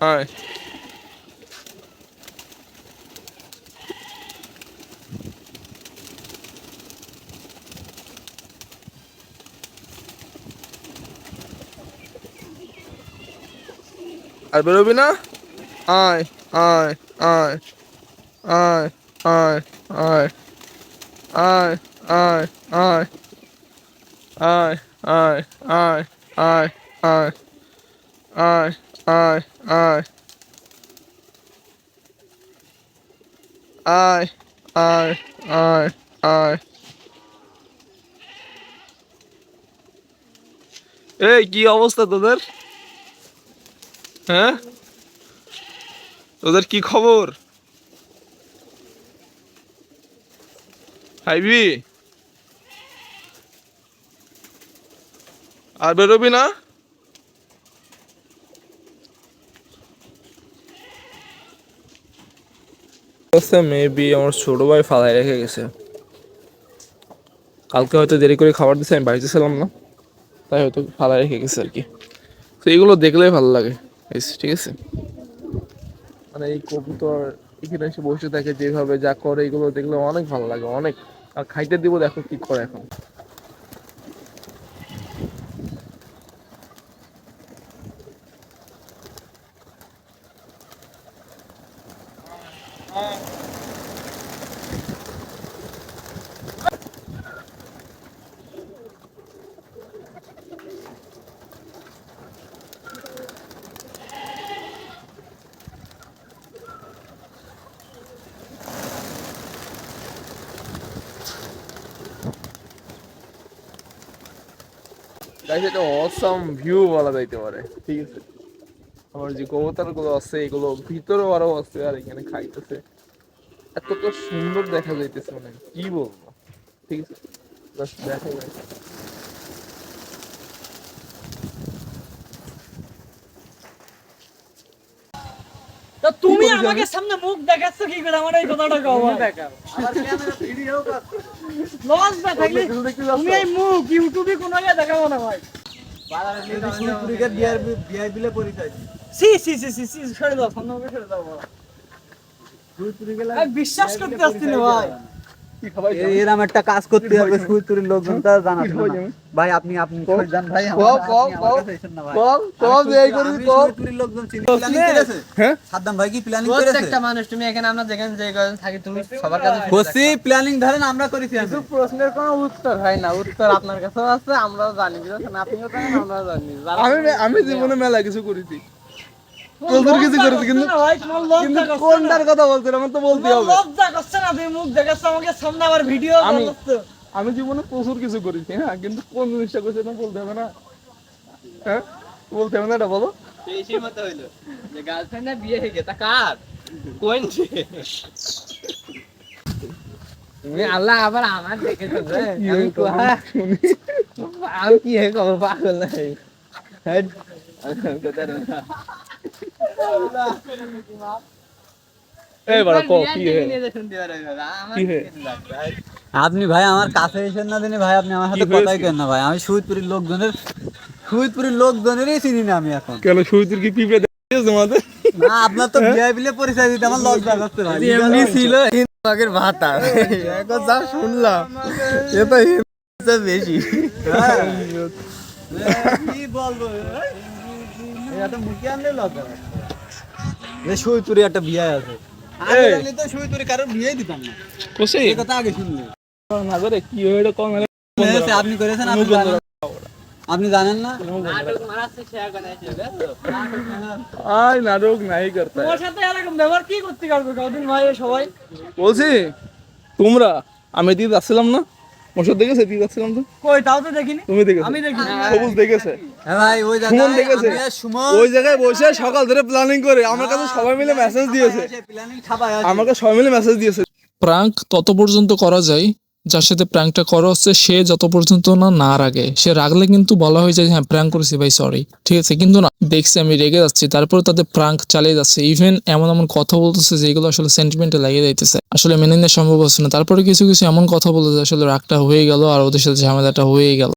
আয় আর বেরোবি না আয় আয় আয় আয় আয় আয় আয় আয় আয় আয় আয় আয় আয় আয় আয় আয় আয় আয় আয় আয় আয় এই, কি অবস্থা তোদের? হ্যাঁ? তোদের কি খবর? খাইবি আর বেরোবি না? মেবি আমার ছোট ভাই ফালাই রেখে গেছে। কালকে হয়তো দেরি করে খাবার দিছে, আমি বাড়িতে ছিলাম না, তাই হয়তো ফালাই রেখে গেছে আর কি। তো এগুলো দেখলেই ভালো লাগে ঠিক আছে? মানে এই কবুতর এখানে এসে বসে থাকে যেভাবে যা করে, এগুলো দেখলে অনেক ভালো লাগে, অনেক। আর খাইতে দিব, দেখো কি করে এখন। গাইস এটা অসাম ভিউ বলা যাইতে পারে ঠিক আছে আমার যে কবুতরগুলো আছে এগুলো ভিতরেও আরও আছে আর এখানে খাইতেছে। এতটা সুন্দর দেখা যাইতেছে মানে কি বলব? ঠিক আছে দেখা যায় তো তুমি আমাকে সামনে মুখ দেখাচ্ছ কি করে আমার এই কথাটা কও লস না থাকলে তুমি এই মুখ ইউটিউবে কোন জায়গায় দেখাবো না ভাই। বিশ্বাস করতে আসছি না ভাই। এরকম একটা কাজ করতে হবে সুইতুরির লোকজন তা জানাতে না। ভাই আপনি আপনি যান ভাই আমার কাছে- আমার। কাছে এই সুইতুরির লোকজন চিনি প্ল্যানিং করেছে? হ্যাঁ? সাদ্দাম ভাই কি প্ল্যানিং করেছে? প্রত্যেকটা মানুষ তুমি এখানে আমরা যেখানে যে থাকি তুমি সবার কাছে প্ল্যানিং ধরেন আমরা করেছি। প্রশ্নের কোনো উত্তর হয় না উত্তর আপনার কাছেও আছে আমরাও জানি বুঝছেন? আপনিও জানেন আমরাও জানি। আমি আমি জীবনে মেলা কিছু করেছি প্রচুর কিছু করেছি কিন্তু? কিন্তু কোনটার কথা বলছেন আমার তো বলতে হবে। লজ্জা করছে না তুমি মুখ দেখাচ্ছ আমাকে সামনে আবার ভিডিও আমি- আমি জীবনে প্রচুর কিছু করেছি হ্যাঁ কিন্তু কোন জিনিসটা করছি এটা বলতে হবে না। হ্যাঁ? বলতে হবে না এটা বলো। বেশি মতো হইল। যে গার্লফ্রেন্ড বিয়ে হয়ে গেছে কার? কোন তুমি আল্লাহ আবার আমার দেখেছ আমি কোহা আমি কি হে কব পাগল নাই আপনি ভাই আমার কাছে এসেন না দিনে ভাই আপনি আমার সাথে কথাই কেন না ভাই আমি সুইতপুরের লোকজনের সুইতপুরের লোকজনেরই চিনি না আমি এখন কেন সুইতির কি পিঁপড়ে দেখেছ তোমাদের না আপনার তো ভিআইপিলে পরিচয় দিতে আমার লজ্জা করতে ভাই এমনি ছিল হিন্দুকের ভাতা এখন যা শুনলাম এ তো হিন্দু বেশি হ্যাঁ। কি বলব এটা মুখে আনলে লজ্জা এই একটা বিয়ে আছে। আগে তো বিয়ে দিতাম না। কোসে? এই কথা আগে শুনলে। না করে কি এটা কম হলে আপনি করেছেন আপনি জানেন। আপনি জানেন না? নাটক নাই করতে। তোমার সাথে এরকম ব্যবহার কি করতে পারবে কদিন ভাই সবাই। বলছি তোমরা আমি দিদি আসছিলাম না? মোশাদ দেখেছে? দিদি আসছিলাম তো। কই তাও তো দেখিনি? তুমি দেখেছ? আমি দেখিনি। সবুজ দেখেছে। হ্যাঁ ভাই ওই সুমন জায়গায় দেখেছে? আমি আর ওই জায়গায় বসে সকাল ধরে প্ল্যানিং করে। আমার কাছে সবাই মিলে মেসেজ দিয়েছে। প্ল্যানিং ছাপায় আমাকে সবাই মিলে মেসেজ দিয়েছে। প্রাঙ্ক তত পর্যন্ত করা যায় যার সাথে প্র্যাঙ্কটা করা হচ্ছে, সে যত পর্যন্ত না না রাগে। সে রাগলে কিন্তু বলা হয়ে যায় হ্যাঁ প্র্যাঙ্ক করেছি ভাই সরি ঠিক আছে, কিন্তু না, দেখছি আমি রেগে যাচ্ছি। তারপরে তাদের প্রাঙ্ক চালিয়ে যাচ্ছে। ইভেন এমন এমন কথা বলতেছে যেগুলো আসলে সেন্টিমেন্টে লাগিয়ে যাইতেছে আসলে মেনে নেওয়া সম্ভব হচ্ছে না। তারপরে কিছু কিছু এমন কথা বলে আসলে রাগটা হয়ে গেল আর ওদের সাথে ঝামেলাটা হয়ে গেল।